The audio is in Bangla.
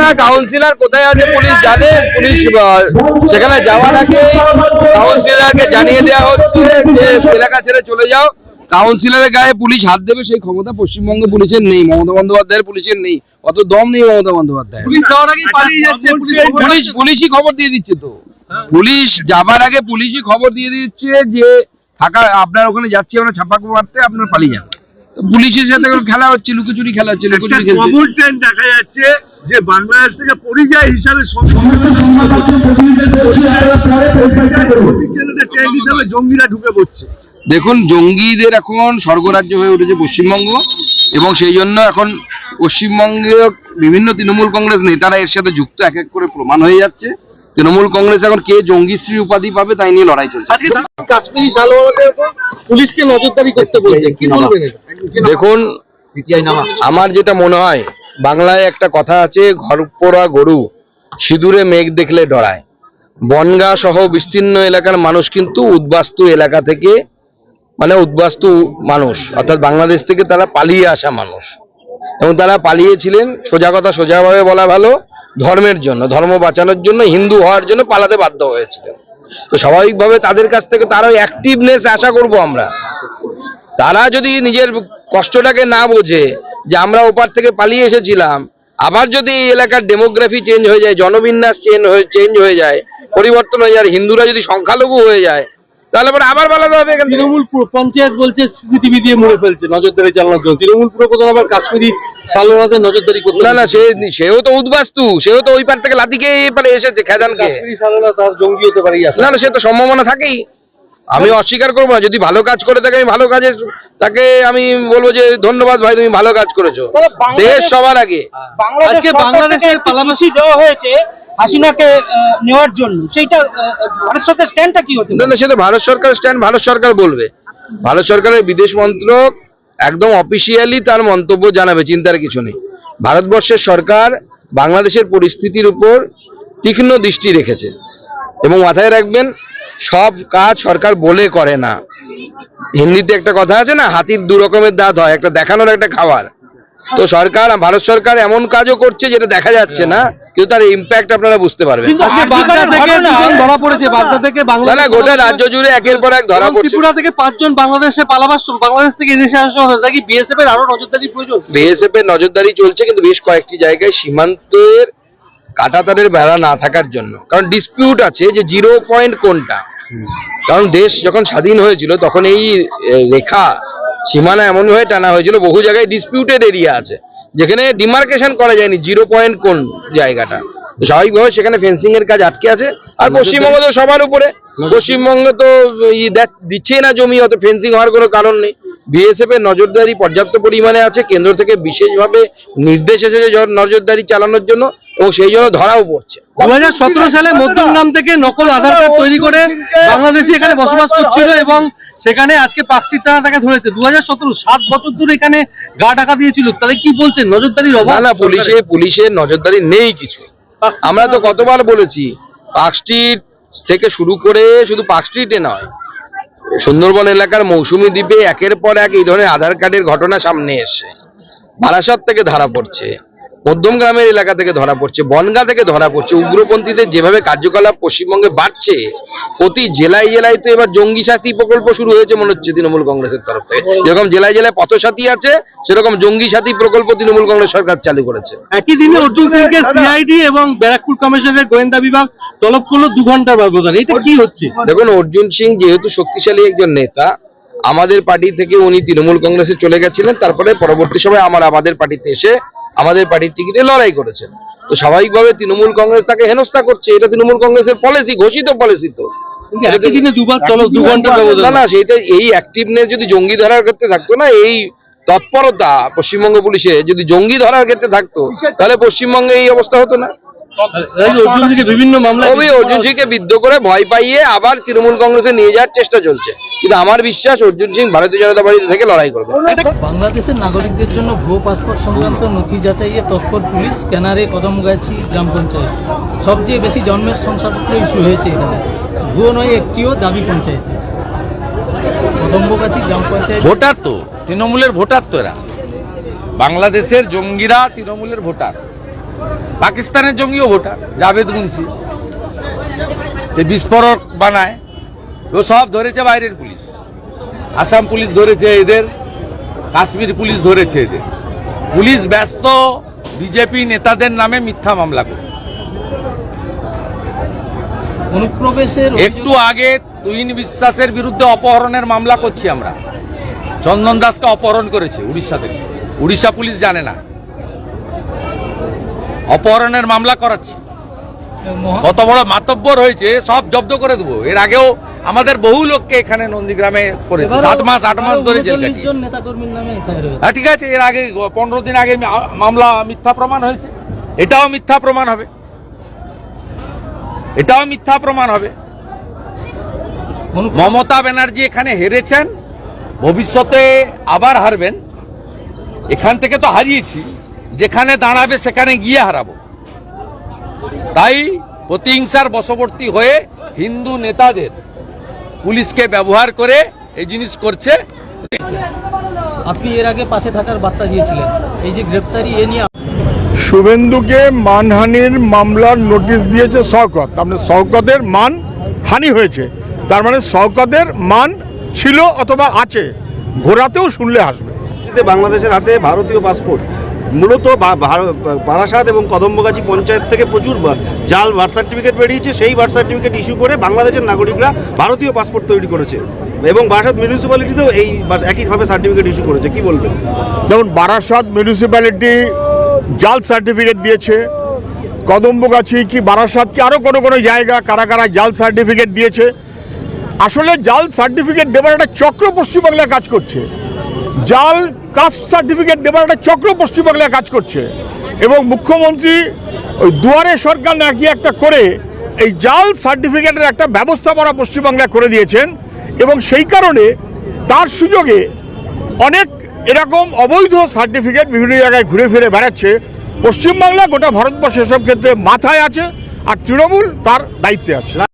না কাউন্সিলর কোথায় আছে পুলিশ জানে পুলিশ সেখানে যাওয়ার আগে কাউন্সিলরকে জানিয়ে দেওয়া হচ্ছে যে এলাকা ছেড়ে চলে যাও। কাউন্সিলরের গায়ে পুলিশ হাত দেবে সেই ক্ষমতা পশ্চিমবঙ্গ পুলিশের নেই মমতা বন্দ্যোপাধ্যায়ের পুলিশের নেই অত দম নেই মমতা বন্দ্যোপাধ্যায় পুলিশ আগে পালিয়ে যাচ্ছে পুলিশ পুলিশ পুলিশই খবর দিয়ে দিচ্ছে তো। পুলিশ যাবার আগে পুলিশই খবর দিয়ে দিচ্ছে যে থাকা আপনার ওখানে যাচ্ছি আমরা ছাপাকু মারতে আপনার পালিয়ে যান। পুলিশের সাথে খেলা হচ্ছে লুকোচুরি খেলা হচ্ছে লুকোচুরি খেলছে। দেখা যাচ্ছে যে বাংলাদেশ থেকে পরিযায়ী হিসাবে ট্রেন হিসাবে জঙ্গিরা ঢুকে পড়ছে। দেখুন জঙ্গিদের এখন স্বর্গরাজ্য হয়ে উঠেছে পশ্চিমবঙ্গ এবং সেই জন্য এখন পশ্চিমবঙ্গে বিভিন্ন তৃণমূল কংগ্রেস নেতারা এর সাথে যুক্ত এক এক করে প্রমাণ হয়ে যাচ্ছে। তৃণমূল কংগ্রেস এখন কে জঙ্গিশ্রী উপাধি পাবে তাই নিয়ে লড়াই চলছে। আজকে কাশ্মীরি পুলিশকে নজরদারি করতে বলছে। কি বলবেন? দেখুন, আমার যেটা মনে হয়, বাংলায় একটা কথা আছে, ঘর পোড়া গরু, সিঁদুরে মেঘ দেখলে ডরায়। বনগা সহ বিস্তীর্ণ এলাকার মানুষ কিন্তু উদ্বাস্তু এলাকা থেকে মানে উদ্বাস্তু মানুষ, অর্থাৎ বাংলাদেশ থেকে তারা পালিয়ে আসা মানুষ। এবং তারা পালিয়েছিলেন, সোজা কথা সোজাভাবে বলা ভালো, ধর্মের জন্য, ধর্ম বাঁচানোর জন্য, হিন্দু হওয়ার জন্য পালাতে বাধ্য হয়েছিল তো স্বাভাবিকভাবে তাদের কাছ থেকে তারও অ্যাক্টিভনেস আশা করব আমরা। তারা যদি নিজের কষ্টটাকে না বোঝে যে আমরা ওপার থেকে পালিয়ে এসেছিলাম আবার যদি এই এলাকার ডেমোগ্রাফি চেঞ্জ হয়ে যায় জনবিন্যাস চেঞ্জ হয়ে চেঞ্জ হয়ে যায় পরিবর্তন হয়ে যায় হিন্দুরা যদি সংখ্যালঘু হয়ে যায় তাহলে পরে আবার পালাতে হবে এখান থেকে। তৃণমূল পঞ্চায়েত বলছে সিসিটিভি দিয়ে মুড়ে ফেলছে নজরদারি চালানোর জন্য। তৃণমূল পুরো প্রধান আবার কাশ্মীরি সালোয়ারদের নজরদারি করতে না না সে সেও তো উদ্বাস্তু সেও তো ওই পার থেকে লাতিকে এপারে এসেছে খেদানকে। কাশ্মীরি সালোয়ার তার জঙ্গি হতে পারে না না সে তো সম্ভাবনা থাকেই। আমি অস্বীকার করব না যদি ভালো কাজ করে থাকে আমি ভালো কাজে তাকে আমি বলব যে ধন্যবাদ ভাই তুমি ভালো কাজ করেছ। দেশ সবার আগে। বাংলাদেশের চিঠি দেওয়া হয়েছে হাসিনাকে নেওয়ার জন্য। সেইটা ভারত সরকার স্ট্যান্ডটা কি হতে না না সেটা ভারত সরকার স্ট্যান্ড ভারত সরকার বলবে। ভারত সরকারের বিদেশ মন্ত্রক একদম অফিসিয়ালি তার মন্তব্য জানাবে চিন্তার কিছু নেই। ভারতবর্ষের সরকার বাংলাদেশের পরিস্থিতির উপর তীক্ষ্ণ দৃষ্টি রেখেছে। এবং মাথায় রাখবেন সব কাজ সরকার বলে করে না। হিন্দিতে একটা কথা আছে না হাতির দু রকমের দাঁত হয় একটা দেখানোর একটা খাওয়ার তো সরকার ভারত সরকার এমন কাজও করছে যেটা দেখা যাচ্ছে না কিন্তু তার ইম্প্যাক্ট আপনারা বুঝতে পারবেন। ধরা পড়েছে বাগদা থেকে গোটা রাজ্য জুড়ে একের পর এক ধরা পড়ছে ত্রিপুরা থেকে পাঁচজন বাংলাদেশে পালাবার বাংলাদেশ থেকে এদেশে সময় নাকি বিএসএফ এর আরও নজরদারি প্রয়োজন? বিএসএফ এর নজরদারি চলছে কিন্তু বেশ কয়েকটি জায়গায় সীমান্তের কাটাতারের বেড়া না থাকার জন্য। কারণ ডিসপিউট আছে যে জিরো পয়েন্ট কোনটা। কারণ দেশ যখন স্বাধীন হয়েছিল তখন এই রেখা সীমানা এমন ভাবে টানা হয়েছিল বহু জায়গায় ডিসপিউটেড এরিয়া আছে। যেখানে ডিমার্কেশন করা যায়নি জিরো পয়েন্ট কোন জায়গাটা। স্বাভাবিকভাবে সেখানে ফেন্সিং এর কাজ আটকে আছে। আর পশ্চিমবঙ্গ তো সবার উপরে। পশ্চিমবঙ্গ তো দিচ্ছেই না জমি অত ফেন্সিং হওয়ার কোনো কারণ নেই। বিএসএফ এর নজরদারি পর্যাপ্ত পরিমাণে আছে কেন্দ্র থেকে বিশেষভাবে নির্দেশ এসেছে নজরদারি চালানোর জন্য এবং সেই জন্য ধরাও পড়ছে। দু হাজার সতেরো সালে মধ্যম মধ্যমগ্রাম থেকে নকল আধার কার্ড তৈরি করে বাংলাদেশি এখানে বসবাস করছিল এবং সেখানে আজকে পাঁচটি থানা তাকে ধরেছে। দু হাজার সতেরো সাত বছর ধরে এখানে গা টাকা দিয়েছিল। তাহলে কি বলছেন? নজরদারির না অভাব? না পুলিশে পুলিশের নজরদারি নেই কিছু। আমরা তো কতবার বলেছি পার্ক স্ট্রিট থেকে শুরু করে শুধু পার্ক স্ট্রিটে নয় সুন্দরবন এলাকার মৌসুমী দ্বীপে একের পর এক এই ধরনের আধার কার্ডের ঘটনা সামনে এসে বারাসাত থেকে ধরা পড়ছে। মধ্যম গ্রামের এলাকা থেকে ধরা পড়ছে বনগা থেকে ধরা পড়ছে। উগ্রপন্থীদের যেভাবে কার্যকলাপ পশ্চিমবঙ্গে বাড়ছে প্রতি জেলায় জেলায় তো এবার জঙ্গি সাথী প্রকল্প শুরু হয়েছে মনে হচ্ছে তৃণমূল কংগ্রেসের তরফ থেকে। যেরকম জেলায় জেলায় পথসাথী আছে সেরকম জঙ্গি সাথী প্রকল্প তৃণমূল কংগ্রেস সরকার চালু করেছে। একই দিনে অর্জুন সিংকে সিআইডি এবং ব্যারাকপুর কমিশনের গোয়েন্দা বিভাগ তলব করল দু ঘণ্টার ব্যবধানে। এটা কি হচ্ছে? দেখুন অর্জুন সিং যেহেতু শক্তিশালী একজন নেতা আমাদের পার্টি থেকে উনি তৃণমূল কংগ্রেসে চলে গেছিলেন তারপরে পরবর্তী সময় আমার আমাদের পার্টিতে এসে আমাদের পার্টির টিকিটে লড়াই করেছেন। তো স্বাভাবিকভাবে তৃণমূল কংগ্রেস তাকে হেনস্থা করছে। এটা তৃণমূল কংগ্রেসের পলিসি ঘোষিত পলিসি তো। না না সেটা এই অ্যাক্টিভনেস যদি জঙ্গি ধরার ক্ষেত্রে থাকতো না এই তৎপরতা পশ্চিমবঙ্গ পুলিশে যদি জঙ্গি ধরার ক্ষেত্রে থাকতো তাহলে পশ্চিমবঙ্গে এই অবস্থা হতো না। অর্জুন সিংকে বিভিন্ন মামলায় কবি অর্জুন সিংকে বিদ্ধ করে ভয় পাইয়ে আবার তৃণমূল কংগ্রেসে নিয়ে যাওয়ার চেষ্টা চলছে। কিন্তু আমার বিশ্বাস অর্জুন সিং ভারতীয় জনতা পার্টি থেকে লড়াই করবে। বাংলাদেশের নাগরিকদের জন্য ভুয়ো পাসপোর্ট সংক্রান্ত নথি যাচাইয়ে তৎপর পুলিশ স্ক্যানারে কদমগাছি গ্রাম পঞ্চায়েত। সবচেয়ে বেশি জন্মের শংসাপত্র ইস্যু হয়েছে এখানে। ভুয়ো নয় একটিও দাবি পঞ্চায়েত। কদম্বগাছি গ্রাম পঞ্চায়েত ভোটার তো তৃণমূলের ভোটার তো এরা। বাংলাদেশের জঙ্গিরা তৃণমূলের ভোটার। পাকিস্তানের জঙ্গিও ভোটার জাভেদ মুন্সি। সে বিস্ফোরক বানায় ও সব ধরেছে বাইরের পুলিশ। আসাম পুলিশ ধরেছে এদের কাশ্মীর পুলিশ ধরেছে এদের। পুলিশ ব্যস্ত বিজেপি নেতাদের নামে মিথ্যা মামলা করে। অনুপ্রবেশের একটু আগে তুহিন বিশ্বাসের বিরুদ্ধে অপহরণের মামলা করছি আমরা। চন্দন দাসকে অপহরণ করেছে উড়িষ্যা থেকে। উড়িষ্যা পুলিশ জানে না। অপহরণের মামলা করাচ্ছি। কত বড় মাতব্বর হয়েছে সব জব্দ করে দেবো। এর আগেও আমাদের বহু লোককে এখানে নন্দীগ্রামে করেছে। সাত মাস আট মাস ধরে জেল 39 কাটিয়েছে। জন নেতাকর্মীর নামে এফআইআর হয়েছে। হ্যাঁ ঠিক আছে এর আগে পনেরো দিন আগে মামলা মিথ্যা প্রমাণ হয়েছে। এটাও মিথ্যা প্রমাণ হবে। এটাও মিথ্যা প্রমাণ হবে। মমতা ব্যানার্জি এখানে হেরেছেন ভবিষ্যতে আবার হারবেন। এখান থেকে তো হারিয়েছি। যেখানে দাঁড়াবে সেখানে গিয়ে হারাবো। তাই প্রতিহিংসার বশবর্তী হয়ে হিন্দু নেতাদের পুলিশকে ব্যবহার করে এই জিনিস করছে। আপনি এর আগে পাশে থাকার বার্তা দিয়েছিলেন। এই যে গ্রেপ্তারি এ নিয়ে শুভেন্দুকে মানহানির মামলার নোটিশ দিয়েছে শওকত। তার মানে শওকতের মান হানি হয়েছে। তার মানে শওকতের মান ছিল অথবা আছে। ঘোরাতেও শুনলে আসবে। পরবর্তীতে বাংলাদেশের হাতে ভারতীয় পাসপোর্ট। মূলত বারাসাত এবং কদম্বগাছি পঞ্চায়েত থেকে প্রচুর জাল বার্থ সার্টিফিকেট বেরিয়েছে। সেই বার্থ সার্টিফিকেট ইস্যু করে বাংলাদেশের নাগরিকরা ভারতীয় পাসপোর্ট তৈরি করেছে এবং বারাসাত মিউনিসিপ্যালিটিতেও এই একইভাবে সার্টিফিকেট ইস্যু করেছে। কি বলবেন? যেমন বারাসাত মিউনিসিপ্যালিটি জাল সার্টিফিকেট দিয়েছে। কদম্বগাছি কি বারাসাত কি আরও কোনো কোনো জায়গা কারা কারা জাল সার্টিফিকেট দিয়েছে? আসলে জাল সার্টিফিকেট দেওয়ার একটা চক্র পশ্চিমবাংলায় কাজ করছে। জাল কাস্ট সার্টিফিকেট দেবার একটা চক্র পশ্চিমবাংলায় কাজ করছে। এবং মুখ্যমন্ত্রী ওই দুয়ারে সরকার নাকি একটা করে এই জাল সার্টিফিকেটের একটা ব্যবস্থাপনা পশ্চিমবাংলায় করে দিয়েছেন এবং সেই কারণে তার সুযোগে অনেক এরকম অবৈধ সার্টিফিকেট বিভিন্ন জায়গায় ঘুরে ফিরে বেড়াচ্ছে। পশ্চিমবাংলা গোটা ভারতবর্ষ এসব ক্ষেত্রে মাথায় আছে আর তৃণমূল তার দায়িত্বে আছে।